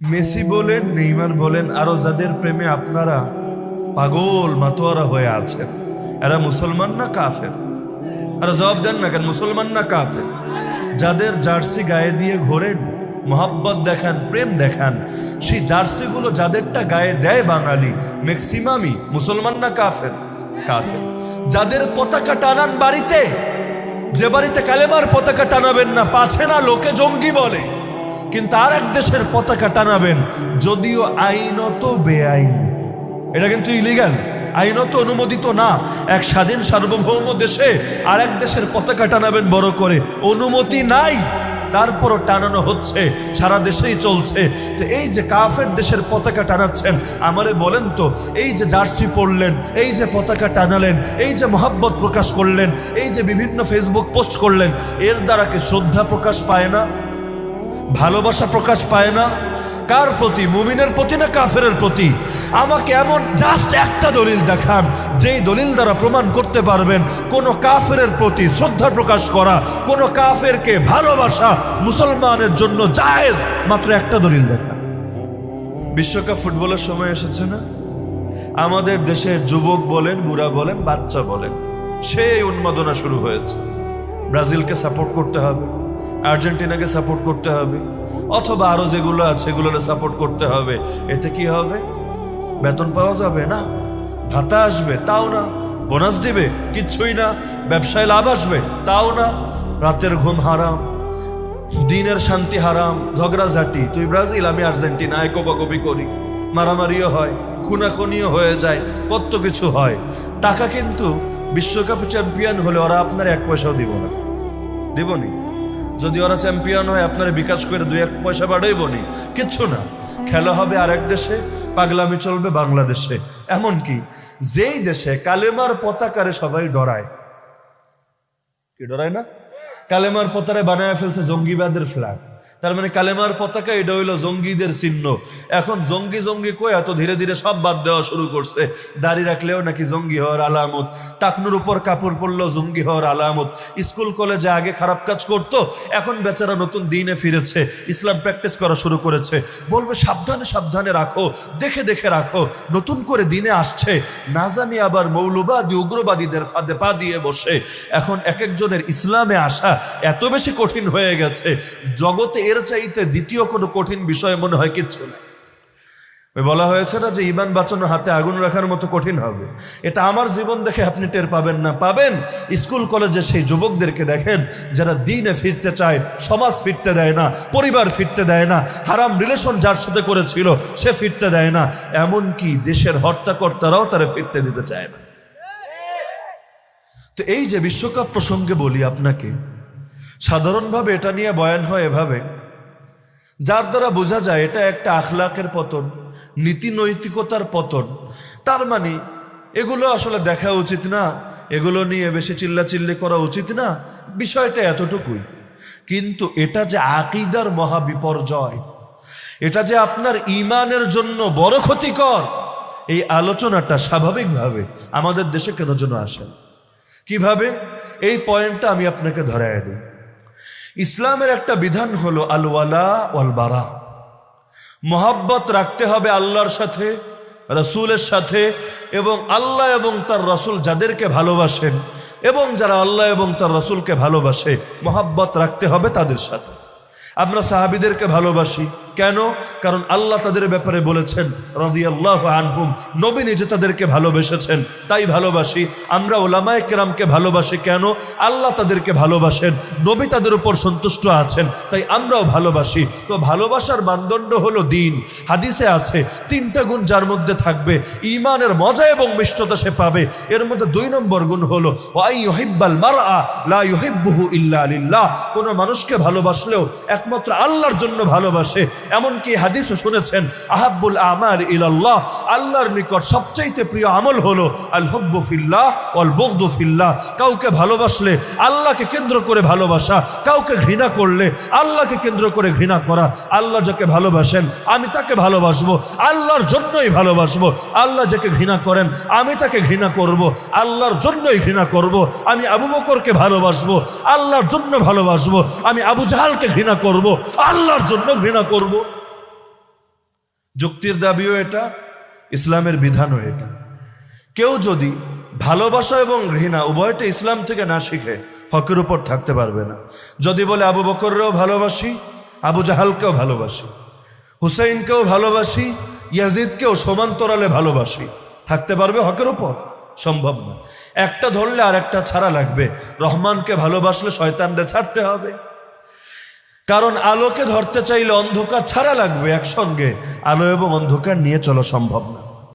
Messi বলেন, Neymar বলেন, আরও যাদের প্রেমে আপনারা পাগল, মাতোয়ারা হয়ে আছেন, এরা মুসলমান না কাফের? আরে জবাব দেন না কেন, মুসলমান না কাফের? যাদের জার্সি গায়ে দিয়ে ঘোরেন, মোহাব্বত দেখান, প্রেম দেখান, সেই জার্সিগুলো যাদেরটা গায়ে দেয় বাঙালি ম্যাক্সিমামই মুসলমান না কাফের? কাফের। যাদের পতাকা টানান বাড়িতে, যে বাড়িতে কালেমার পতাকা টানাবেন না, পাছে না, লোকে জঙ্গি বলে। কিন্তু আর এক দেশের পতাকা টানাবেন, যদিও আইনত বেআইন। এটা কিন্তু ইলিগাল আইনত অনুমোদিত না। এক স্বাধীন সার্বভৌম দেশে আর এক দেশের পতাকা টানাবেন বড় করে। অনুমতি নাই, তারপরও টানানো হচ্ছে, সারা দেশেই চলছে। তো এই যে কাফের দেশের পতাকা টানাচ্ছেন, আমারে বলেন তো, এই যে জার্সি পড়লেন এই যে পতাকা টানালেন, এই যে মহাব্বত প্রকাশ করলেন, এই যে বিভিন্ন ফেসবুক পোস্ট করলেন, এর দ্বারা কি শ্রদ্ধা প্রকাশ পায় না? ভালোবাসা প্রকাশ পায় না। কার প্রতি? মুমিনের প্রতি না কাফেরের প্রতি? আমাকে এমন জাস্ট একটা দলিল দেখান, যেই দলিল দ্বারা প্রমাণ করতে পারবেন কোন কাফেরের প্রতি শ্রদ্ধা প্রকাশ করা, কোন কাফেরকে ভালোবাসা মুসলমানের জন্য জায়েজ মাত্র একটা দলিল দেখান। বিশ্বকাপ ফুটবলের সময় এসেছে না? আমাদের দেশের যুবক বলেন, বুড়া বলেন, বাচ্চা বলেন, সেই উন্মাদনা শুরু হয়েছে। ব্রাজিলকে সাপোর্ট করতে হবে। আর্জেন্টিনাকে সাপোর্ট করতে হবে। অথবা আরও যেগুলো আছে এগুলোকে সাপোর্ট করতে হবে। এতে কি হবে? বেতন পাওয়া যাবে না? ভাতা আসবে, তাও না। বোনাস দিবে, কিচ্ছুই না। ব্যবসায় লাভ আসবে, তাও না। রাতের ঘুম হারাম। দিনের শান্তি হারাম। ঝগড়াঝাটি। তুই ব্রাজিল, আমি আর্জেন্টিনা কোপাকপি করি। মারামারিও হয়, খুনাখুনিও হয়ে যায়, কত কিছু হয়। টাকা কিন্তু বিশ্বকাপ চ্যাম্পিয়ন হলে ওরা আপনার এক পয়সাও দিব না। দিবনি যদি ওরা চ্যাম্পিয়ন হয়, আপনারা বিকাশ করে দুই এক পয়সা বাড়াইবনি। কিচ্ছু না। খেলা হবে আরেক দেশে, পাগলামি চলবে বাংলাদেশে। এমন কি যেই দেশে কালেমার পতাকারে সবাই ডরায়। কি ডরায় না? কালেমার পতারে বানায় ফেলছে জঙ্গিবাদের ফ্ল্যাগ তার মানে কালেমার পতাকা এটা হইল জঙ্গিদের চিহ্ন। এখন জঙ্গি জঙ্গি কই এত ধীরে ধীরে সব বাদ দেওয়া শুরু করছে। দাড়ি রাখলেও নাকি জঙ্গি হওয়ার আলামত। টাকনুর উপর কাপড় পরলেও জঙ্গি হওয়ার আলামত। স্কুল, কলেজে আগে খারাপ কাজ করত, এখন বেচারা নতুন দিনে ফিরেছে। ইসলাম প্র্যাকটিস করা শুরু করেছে। বলবে, সাবধানে সাবধানে রাখো, দেখে দেখে রাখো, নতুন করে দিনে আসছে। না জানি আবার মৌলবাদী, উগ্রবাদীদের ফাঁদে পা দিয়ে বসে। এখন এক একজনের ইসলামে আসা এত বেশি কঠিন হয়ে গেছে। জগতে এর চাইতে দ্বিতীয় কোনো কঠিন বিষয় মনে হয় কিচ্ছু নেই। বলা হয়েছে না যে ইমান বাঁচানো হাতে আগুন রাখার মতো কঠিন হবে। এটা আমার জীবন দেখে আপনি টের পাবেন না। পাবেন স্কুল, কলেজে সেই যুবকদেরকে দেখেন যারা দিনে ফিরতে চায়, সমাজ ফিরতে দেয় না, পরিবার ফিরতে দেয় না, হারাম রিলেশন যার সাথে করেছিল সে ফিরতে দেয় না, এমনকি দেশের হর্তাকর্তারাও তারা ফিরতে দিতে চায় না। তো এই যে বিশ্বকাপ প্রসঙ্গে বলি আপনাকে সাধারণভাবে এটা নিয়ে বয়ান হয় এভাবে। যার দ্বারা বোঝা যায় এটা একটা আখলাকের পতন, নীতি নৈতিকতার পতন। তার মানে এগুলো আসলে দেখা উচিত না, এগুলো নিয়ে বেশি চিল্লাচিল্লি করা উচিত না, বিষয়টা এতটুকুই। কিন্তু এটা যে আকিদার মহা বিপর্যয় এটা যে আপনার ইমানের জন্য বড় ক্ষতিকর, এই আলোচনাটা স্বাভাবিকভাবে আমাদের দেশে কেন যেন আসে। কীভাবে? এই পয়েন্টটা আমি আপনাকে ধরায় দিই। ইসলামের একটা বিধান হলো আলওয়ালা ওয়ালবারা ওয়াল বারা। মোহাব্বত রাখতে হবে আল্লাহর সাথে, রসুলের সাথে, এবং আল্লাহ এবং তার রসুল যাদেরকে ভালোবাসেন, এবং যারা আল্লাহ এবং তার রসুলকে ভালোবাসে, মোহাব্বত রাখতে হবে তাদের সাথে। আমরা সাহাবিদেরকে ভালোবাসি কেন? কারণ আল্লাহ তাদের ব্যাপারে বলেছেন রদি আল্লাহ আনহুম, নবী নিজে তাদেরকে ভালোবেসেছেন, তাই ভালোবাসি। আমরা ওলামায় কেরামকে ভালোবাসি কেন? আল্লাহ তাদেরকে ভালোবাসেন, নবী তাদের উপর সন্তুষ্ট আছেন, তাই আমরাও ভালোবাসি। তো ভালোবাসার মানদণ্ড হলো দিন। হাদিসে আছে, তিনটা গুণ যার মধ্যে থাকবে ইমানের মজা এবং মিষ্টতা সে পাবে। এর মধ্যে দুই নম্বর গুণ হলো, ওয়াই ইউহিব্বাল মারআ, লা ইল্লা লিল্লাহ। কোনো মানুষকে ভালোবাসলেও একমাত্র আল্লাহর জন্য ভালোবাসে এমনকি হাদিসও শুনেছেন, আহাব্বুল আমার ইলাল্লাহ, আল্লাহর নিকট সবচাইতে প্রিয় আমল হলো আল হব্বু ফিল্লাহ অল বগদু ফিল্লাহ। কাউকে ভালোবাসলে আল্লাহকে কেন্দ্র করে ভালোবাসা, কাউকে ঘৃণা করলে আল্লাহকে কেন্দ্র করে ঘৃণা করা। আল্লাহ যাকে ভালোবাসেন, আমি তাকে ভালোবাসবো, আল্লাহর জন্যই ভালোবাসবো। আল্লাহ যাকে ঘৃণা করেন, আমি তাকে ঘৃণা করব। আল্লাহর জন্যই ঘৃণা করব, আমি আবু বকরকে ভালোবাসবো, আল্লাহর জন্য ভালোবাসবো, আমি আবু জাহালকে ঘৃণা করব, আল্লাহর জন্য ঘৃণা করব। যুক্তির দাবিও এটা, ইসলামের বিধানও এটা। কেউ যদি ভালোবাসা এবং ঘৃণা উভয়টা ইসলাম থেকে না শিখে, হকের উপর থাকতে পারবে না। যদি বলে আবু বকররেও ভালোবাসি, আবু জাহালকেও ভালোবাসি, হুসাইনকেও ভালোবাসি, ইয়াজিদকেও সমান্তরালে ভালোবাসি, থাকতে পারবে হকের উপর? সম্ভব না। একটা ধরলে আর একটা ছাড়া লাগবে। রহমানকে ভালোবাসলে শয়তানরে ছাড়তে হবে। কারণ আলোকে ধরতে চাইলে অন্ধকার ছাড়া লাগবে একসঙ্গে। আলো এবং অন্ধকার নিয়ে চলা সম্ভব না।